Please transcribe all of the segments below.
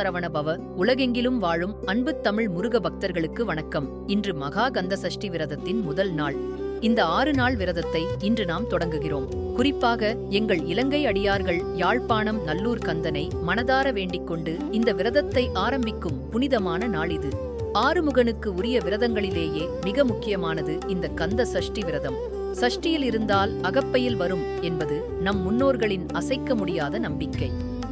சரவணபவ உலகெங்கிலும் வாழும் அன்பு தமிழ் முருக பக்தர்களுக்கு வணக்கம். இன்று மகா கந்த சஷ்டி விரதத்தின் முதல் நாள். இந்த ஆறு நாள் விரதத்தை இன்று நாம் தொடங்குகிறோம். குறிப்பாக எங்கள் இலங்கை அடியார்கள் யாழ்ப்பாணம் நல்லூர் கந்தனை மனதார வேண்டிக் கொண்டு இந்த விரதத்தை ஆரம்பிக்கும் புனிதமான நாள் இது. ஆறுமுகனுக்கு உரிய விரதங்களிலேயே மிக முக்கியமானது இந்த கந்த சஷ்டி விரதம். சஷ்டியில் இருந்தால் அகப்பையில் வரும் என்பது நம் முன்னோர்களின் அசைக்க முடியாத நம்பிக்கை.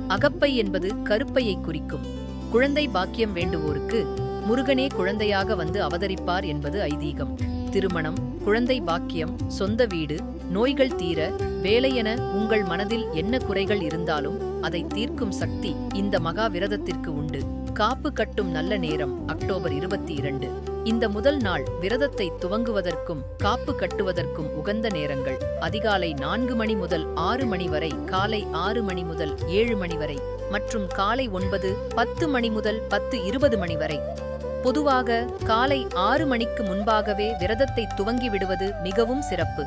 அகப்பை என்பது கருப்பையை குறிக்கும். குழந்தை பாக்கியம் வேண்டுவோருக்கு முருகனே குழந்தையாக வந்து அவதரிப்பார் என்பது ஐதீகம். திருமணம் குழந்தை பாக்கியம் சொந்த வீடு நோய்கள் தீர வேலையென உங்கள் மனதில் என்ன குறைகள் இருந்தாலும் அதை தீர்க்கும் சக்தி இந்த மகா விரதத்திற்கு உண்டு. காப்பு கட்டும் நல்ல நேரம் அக்டோபர் இருபத்தி இரண்டு. இந்த முதல் நாள் விரதத்தை துவங்குவதற்கும் காப்பு கட்டுவதற்கும் உகந்த நேரங்கள். அதிகாலை நான்கு மணி முதல் ஆறு மணி வரை காலை ஆறு மணி முதல் ஏழு மணி வரை மற்றும் காலை ஒன்பது பத்து மணி முதல் பத்து இருபது மணி வரை. பொதுவாக காலை ஆறு மணிக்கு முன்பாகவே விரதத்தை துவங்கி விடுவது மிகவும் சிறப்பு.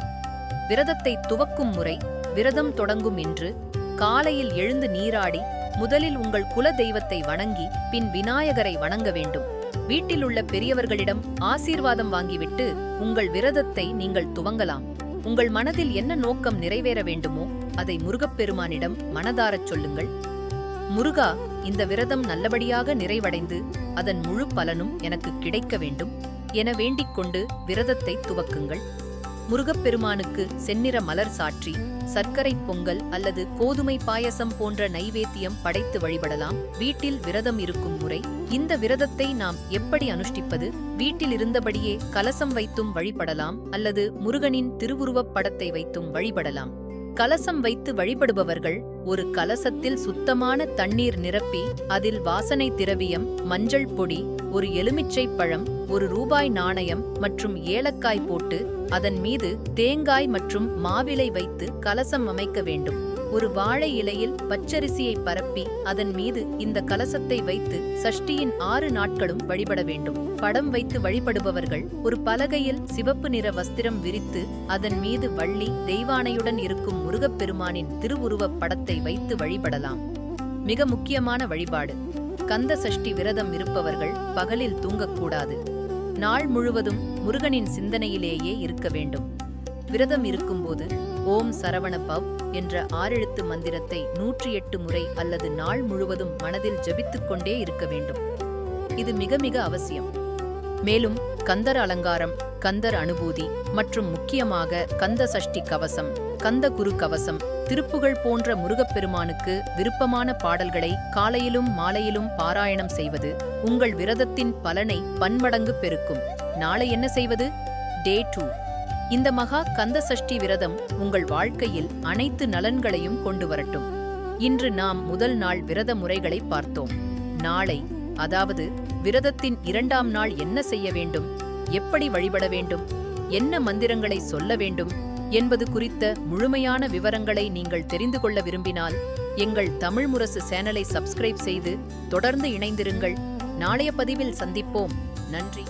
விரதத்தை துவக்கும் முறை விரதம் தொடங்கும் இன்று காலையில் எழுந்து நீராடி முதலில் உங்கள் குல தெய்வத்தை வணங்கி பின் விநாயகரை வணங்க வேண்டும். வீட்டில் உள்ள பெரியவர்களிடம் ஆசீர்வாதம் வாங்கிவிட்டு உங்கள் விரதத்தை நீங்கள் துவங்கலாம். உங்கள் மனதில் என்ன நோக்கம் நிறைவேற வேண்டுமோ அதை முருகப்பெருமானிடம் மனதாரச் சொல்லுங்கள். முருகா இந்த விரதம் நல்லபடியாக நிறைவடைந்து அதன் முழு பலனும் எனக்கு கிடைக்க வேண்டும் என வேண்டிக் கொண்டு விரதத்தை துவக்குங்கள். முருகப்பெருமானுக்கு செந்நிற மலர் சாற்றி சர்க்கரை பொங்கல் அல்லது கோதுமை பாயசம் போன்ற நைவேத்தியம் படைத்து வழிபடலாம். வீட்டில் விரதம் இருக்கும் முறை. இந்த விரதத்தை நாம் எப்படி அனுஷ்டிப்பது? வீட்டில் இருந்தபடியே கலசம் வைத்தும் வழிபடலாம் அல்லது முருகனின் திருவுருவப் படத்தை வைத்தும் வழிபடலாம். கலசம் வைத்து வழிபடுபவர்கள் ஒரு கலசத்தில் சுத்தமான தண்ணீர் நிரப்பி அதில் வாசனை திரவியம் மஞ்சள் பொடி ஒரு எலுமிச்சை பழம் ஒரு ரூபாய் நாணயம் மற்றும் ஏலக்காய் போட்டு அதன் மீது தேங்காய் மற்றும் மாவிலை வைத்து கலசம் அமைக்க வேண்டும். ஒரு வாழை இலையில் பச்சரிசியை பரப்பி அதன் மீது இந்த கலசத்தை வைத்து சஷ்டியின் ஆறு நாட்களும் வழிபட வேண்டும். படம் வைத்து வழிபடுபவர்கள் ஒரு பலகையில் சிவப்பு நிற வஸ்திரம் விரித்து அதன் மீது வள்ளி தெய்வானையுடன் இருக்கும் முருகப்பெருமானின் திருவுருவப் படத்தை வைத்து வழிபடலாம். மிக முக்கியமான வழிபாடு. கந்த சஷ்டி விரதம் இருப்பவர்கள் பகலில் தூங்கக்கூடாது. நாள் முழுவதும் முருகனின் சிந்தனையிலேயே இருக்க வேண்டும். விரதம் இருக்கும்போது ஓம் சரவண பவ் என்ற ஆறெழுத்து மந்திரத்தை நூற்றி எட்டு முறை அல்லது நாள் முழுவதும் மனதில் ஜபித்துக் கொண்டே இருக்க வேண்டும். இது மிக மிக அவசியம். மேலும் கந்தர் அலங்காரம் கந்தர் அனுபூதி மற்றும் முக்கியமாக கந்த சஷ்டி கவசம் கந்த குரு கவசம் திருப்புகள் போன்ற முருகப்பெருமானுக்கு விருப்பமான பாடல்களை காலையிலும் மாலையிலும் பாராயணம் செய்வது உங்கள் விரதத்தின் பலனை பன்மடங்கு பெருக்கும். நாளை என்ன செய்வது? Day two. இந்த மகா கந்த சஷ்டி விரதம் உங்கள் வாழ்க்கையில் அனைத்து நலன்களையும் கொண்டு வரட்டும். இன்று நாம் முதல் நாள் விரத முறைகளை பார்த்தோம். நாளை அதாவது விரதத்தின் இரண்டாம் நாள் என்ன செய்ய வேண்டும்? எப்படி வழிபட வேண்டும்? என்ன மந்திரங்களை சொல்ல வேண்டும்? என்பது குறித்த முழுமையான விவரங்களை நீங்கள் தெரிந்து கொள்ள விரும்பினால் எங்கள் தமிழ் முரசு சேனலை சப்ஸ்கிரைப் செய்து தொடர்ந்து இணைந்திருங்கள். நாளைய பதிவில் சந்திப்போம். நன்றி.